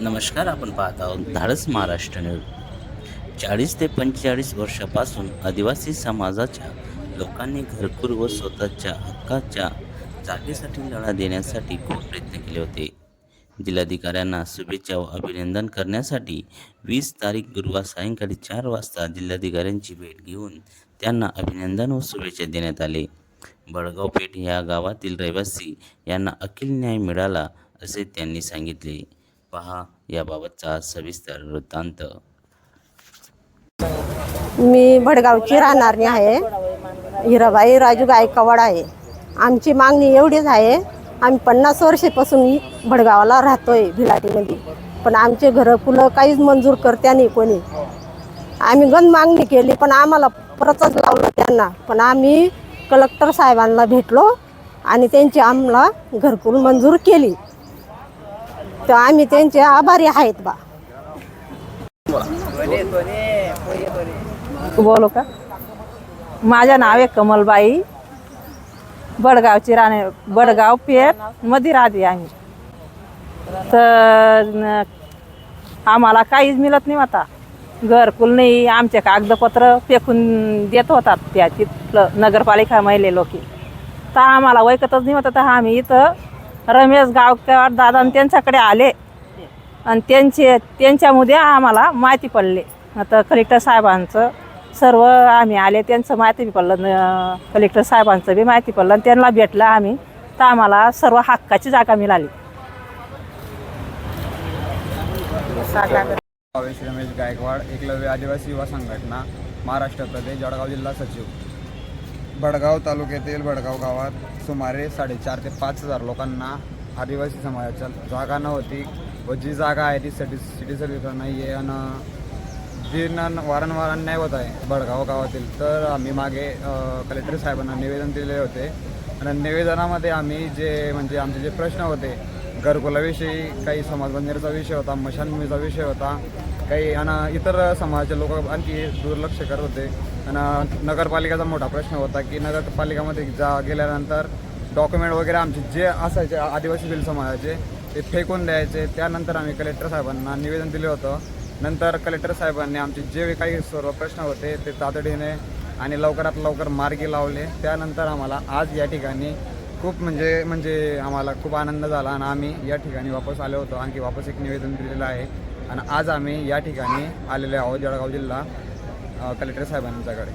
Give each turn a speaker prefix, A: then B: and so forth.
A: नमस्कार आपण पाहत आहोत धाडस महाराष्ट्र न्यूज. चाळीस ते पंचेचाळीस वर्षापासून आदिवासी समाजाच्या लोकांनी घरकुल व स्वतःच्या हक्काच्या जागेसाठी लढा देण्यासाठी खूप प्रयत्न केले होते. जिल्हाधिकाऱ्यांना शुभेच्छा व अभिनंदन करण्यासाठी वीस तारीख गुरुवार सायंकाळी चार वाजता जिल्हाधिकाऱ्यांची भेट घेऊन त्यांना अभिनंदन व शुभेच्छा देण्यात आले. बडगाव पेठ या गावातील रहिवासी यांना अखिल न्याय मिळाला असे त्यांनी सांगितले. पहा याबाबतचा सविस्तर वृत्तांत.
B: मी भडगावची राहणारी आहे. हिराबाई राजू गायकवाड आहे. आमची मागणी एवढीच आहे आम्ही पन्नास वर्षापासून भडगावाला राहतोय भिलाटीमध्ये. पण आमचे घरं फुलं काहीच मंजूर करत्या नाही कोणी. आम्ही गण मागणी केली पण आम्हाला परतच लावलं त्यांना. पण आम्ही कलेक्टर साहेबांना भेटलो आणि त्यांची आम्हाला घरकुल मंजूर केली. तर आम्ही त्यांचे आभारी आहेत बा.
C: बोलू का? माझं नाव आहे कमलबाई. बडगावची राणे बडगाव पेठमध्ये राहते आम्ही. तर आम्हाला काहीच मिळत नाही आता. घरकुल नाही आमचे कागदपत्र फेकून देत होतात त्या तिथलं नगरपालिका महिले लोक तर आम्हाला वैकतच नाही होतं. तर आम्ही इथं रमेश गावकर दादा त्यांच्याकडे आले. आणि त्यांचे त्यांच्यामध्ये आम्हाला माहिती पडले. आता कलेक्टर साहेबांचं सर्व आम्ही आले त्यांचं माहिती बी पडलं कलेक्टर साहेबांचं बी माहिती पडलं आणि त्यांना भेटलं आम्ही. तर आम्हाला सर्व हक्काची जागा मिळाली.
D: रमेश गायकवाड एकलव्य आदिवासी युवा संघटना महाराष्ट्र प्रदेश जळगाव जिल्हा सचिव. भडगाव तालुक्यातील भडगाव गावात सुमारे साडेचार ते पाच हजार लोकांना आदिवासी समाजाच्या जागा नव्हती व जी जागा आहे ती सिटी सिटी सर्व्हिसला नाही आहे आणि जी न वारंवार अन्याय होत आहे भडगाव गावातील तर आम्ही मागे कलेक्टर साहेबांना निवेदन दिले होते. आणि निवेदनामध्ये आम्ही जे म्हणजे आमचे जे प्रश्न होते घरकुलाविषयी काही समाज बंदिराचा विषय होता मशानभूमीचा विषय होता काही आणि इतर समाजाचे लोक आणखी दुर्लक्ष करत होते. आणि नगरपालिकेचा मोठा प्रश्न होता की नगरपालिकामध्ये जा गेल्यानंतर डॉक्युमेंट वगैरे आमचे जे असायचे आदिवासी बिल समाजाचे ते फेकून द्यायचे. त्यानंतर आम्ही कलेक्टर साहेबांना निवेदन दिलं होतं. नंतर कलेक्टर साहेबांनी आमचे जे काही सर्व प्रश्न होते ते तातडीने आणि लवकरात लवकर मार्गी लावले. त्यानंतर आम्हाला आज या ठिकाणी खूप म्हणजे म्हणजे आम्हाला खूप आनंद झाला आणि आम्ही या ठिकाणी वापस आलो होतो. आणखी वापस एक निवेदन दिलेलं आहे. आणि आज आम्ही या ठिकाणी आलेले आहोत जळगाव जिल्हा कलेक्टर साहेबांच्याकडे.